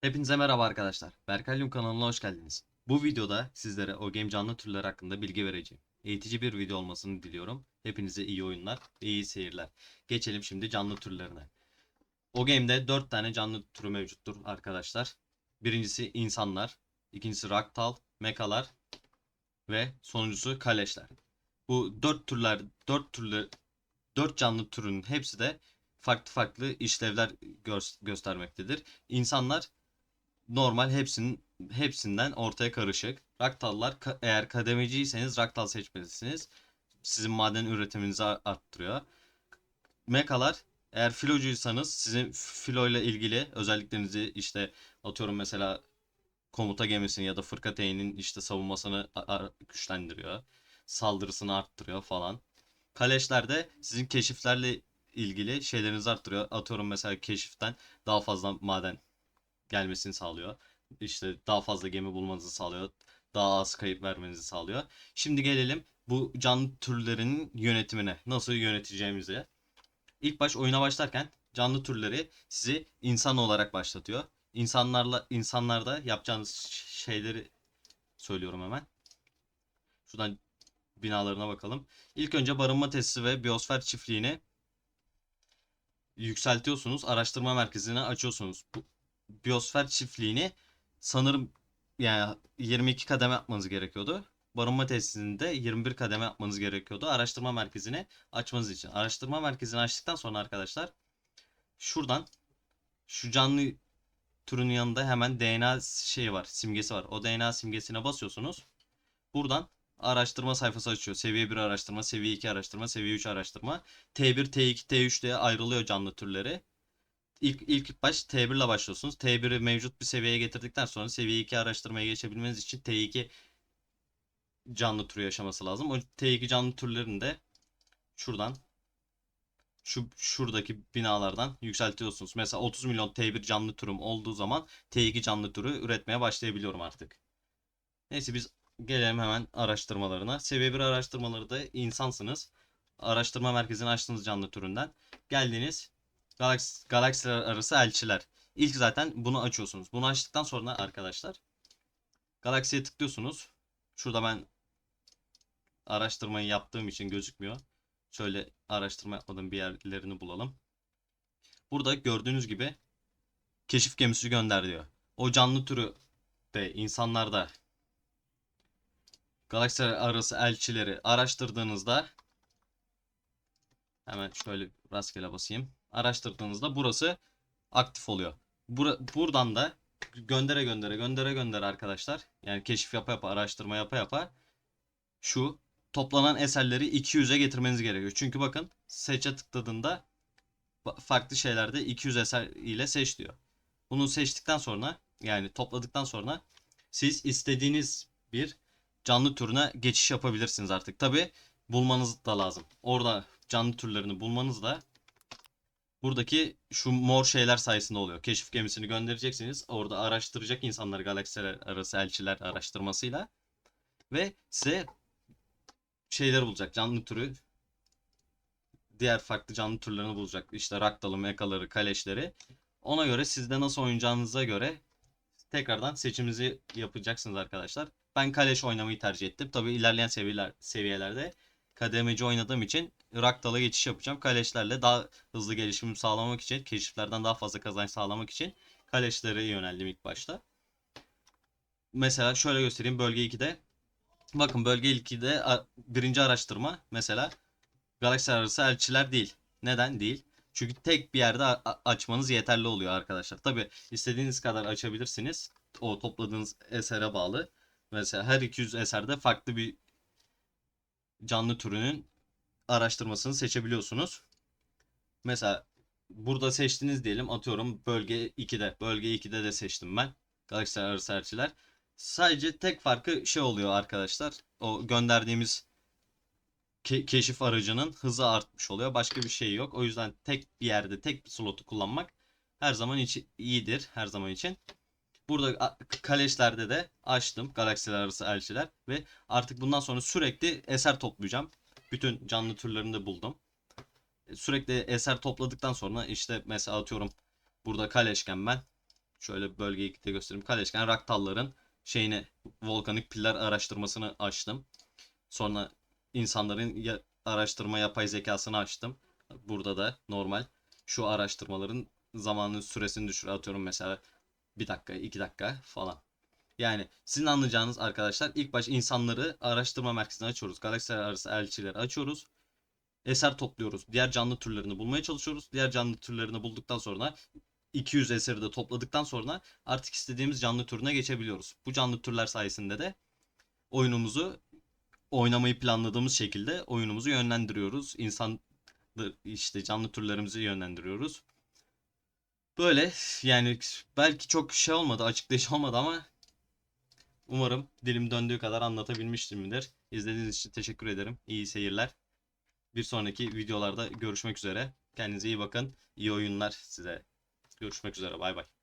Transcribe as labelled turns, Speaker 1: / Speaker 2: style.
Speaker 1: Hepinize merhaba arkadaşlar. Berkalyum kanalına hoş geldiniz. Bu videoda sizlere o game canlı türleri hakkında bilgi vereceğim. Eğitici bir video olmasını diliyorum. Hepinize iyi oyunlar iyi seyirler. Geçelim şimdi canlı türlerine. O game'de 4 tane canlı türü mevcuttur arkadaşlar. Birincisi insanlar, ikincisi raktal, mekalar ve sonuncusu kaleşler. Bu 4 türler 4 türlü 4 canlı türünün hepsi de farklı farklı işlevler gö- göstermektedir. İnsanlar normal hepsinin hepsinden ortaya karışık. Raktallar eğer kademeciyseniz raktal seçmelisiniz. Sizin maden üretiminizi arttırıyor. Mekalar eğer filocuysanız sizin filo ile ilgili özelliklerinizi işte atıyorum mesela komuta gemisini ya da fırkateynin işte savunmasını güçlendiriyor. Saldırısını arttırıyor falan. Kaleşler de sizin keşiflerle ilgili şeylerinizi arttırıyor. Atıyorum mesela keşiften daha fazla maden gelmesini sağlıyor. İşte daha fazla gemi bulmanızı sağlıyor. Daha az kayıp vermenizi sağlıyor. Şimdi gelelim bu canlı türlerinin yönetimine. Nasıl yöneteceğimize. İlk baş oyuna başlarken canlı türleri sizi insan olarak başlatıyor. İnsanlarla insanlarda yapacağınız şeyleri söylüyorum hemen. Şuradan binalarına bakalım. İlk önce barınma tesisi ve biyosfer çiftliğini yükseltiyorsunuz. Araştırma merkezini açıyorsunuz. Bu biyosfer çiftliğini sanırım yani 22 kademe yapmanız gerekiyordu. Barınma tesisinde 21 kademe yapmanız gerekiyordu. Araştırma merkezini açmanız için. Araştırma merkezini açtıktan sonra arkadaşlar şuradan şu canlı türün yanında hemen DNA şeyi var, simgesi var. O DNA simgesine basıyorsunuz. Buradan araştırma sayfası açıyor. Seviye 1 araştırma, seviye 2 araştırma, seviye 3 araştırma. T1, T2, T3 diye ayrılıyor canlı türleri. İlk, ilk baş T1 ile başlıyorsunuz. T1'i mevcut bir seviyeye getirdikten sonra seviye 2 araştırmaya geçebilmeniz için T2 canlı türü yaşaması lazım. O T2 canlı türlerini de şuradan şu şuradaki binalardan yükseltiyorsunuz. Mesela 30 milyon T1 canlı türüm olduğu zaman T2 canlı türü üretmeye başlayabiliyorum artık. Neyse biz gelelim hemen araştırmalarına. Seviye 1 araştırmaları da insansınız. Araştırma merkezini açtığınız canlı türünden. Geldiniz Galax galaksiler arası elçiler. İlk zaten bunu açıyorsunuz. Bunu açtıktan sonra arkadaşlar galaksiye tıklıyorsunuz. Şurada ben araştırmayı yaptığım için gözükmüyor. Şöyle araştırma yapmadığım bir yerlerini bulalım. Burada gördüğünüz gibi keşif gemisi gönder diyor. O canlı türü de insanlarda galaksiler arası elçileri araştırdığınızda hemen şöyle rastgele basayım. Araştırdığınızda burası aktif oluyor. Bura- buradan da göndere göndere göndere göndere arkadaşlar. Yani keşif yapa yapa araştırma yapa yapa şu toplanan eserleri 200'e getirmeniz gerekiyor. Çünkü bakın seçe tıkladığında fa- farklı şeylerde 200 eser ile seç diyor. Bunu seçtikten sonra yani topladıktan sonra siz istediğiniz bir canlı türüne geçiş yapabilirsiniz artık. Tabi bulmanız da lazım. Orada canlı türlerini bulmanız da buradaki şu mor şeyler sayesinde oluyor. Keşif gemisini göndereceksiniz. Orada araştıracak insanlar galaksiler arası elçiler araştırmasıyla ve size şeyler bulacak. Canlı türü diğer farklı canlı türlerini bulacak. İşte raktalı, mekaları, kaleşleri. Ona göre sizde nasıl oynayacağınıza göre tekrardan seçiminizi yapacaksınız arkadaşlar. Ben kaleş oynamayı tercih ettim. Tabii ilerleyen seviyeler, seviyelerde kademeci oynadığım için Raktal'a geçiş yapacağım. Kaleşlerle daha hızlı gelişimi sağlamak için, keşiflerden daha fazla kazanç sağlamak için kaleşlere yöneldim ilk başta. Mesela şöyle göstereyim bölge 2'de. Bakın bölge 2'de a- birinci araştırma mesela galaksi arası elçiler değil. Neden değil? Çünkü tek bir yerde açmanız yeterli oluyor arkadaşlar. Tabi istediğiniz kadar açabilirsiniz. O topladığınız esere bağlı. Mesela her 200 eserde farklı bir canlı türünün araştırmasını seçebiliyorsunuz. Mesela burada seçtiniz diyelim atıyorum bölge 2'de. Bölge 2'de de seçtim ben. Galaksiler arası elçiler. Sadece tek farkı şey oluyor arkadaşlar. O gönderdiğimiz ke- keşif aracının hızı artmış oluyor. Başka bir şey yok. O yüzden tek bir yerde tek bir slotu kullanmak her zaman için iyidir. Her zaman için. Burada kaleşlerde de açtım galaksiler arası elçiler ve artık bundan sonra sürekli eser toplayacağım. Bütün canlı türlerini de buldum. Sürekli eser topladıktan sonra işte mesela atıyorum burada kaleşken ben Şöyle bölgeyi de göstereyim. Kaleşken Raktalların şeyini volkanik piller araştırmasını açtım. Sonra insanların araştırma yapay zekasını açtım. Burada da normal şu araştırmaların zamanın süresini düşür atıyorum mesela bir dakika, iki dakika falan. Yani sizin anlayacağınız arkadaşlar ilk baş insanları araştırma merkezine açıyoruz. Galaksiler arası elçileri açıyoruz. Eser topluyoruz. Diğer canlı türlerini bulmaya çalışıyoruz. Diğer canlı türlerini bulduktan sonra 200 eseri de topladıktan sonra artık istediğimiz canlı türüne geçebiliyoruz. Bu canlı türler sayesinde de oyunumuzu oynamayı planladığımız şekilde oyunumuzu yönlendiriyoruz. İnsan işte canlı türlerimizi yönlendiriyoruz. Böyle yani belki çok şey olmadı, açıklayıcı olmadı ama umarım dilim döndüğü kadar anlatabilmiştimdir. İzlediğiniz için teşekkür ederim. İyi seyirler. Bir sonraki videolarda görüşmek üzere. Kendinize iyi bakın. İyi oyunlar size. Görüşmek üzere. Bay bay.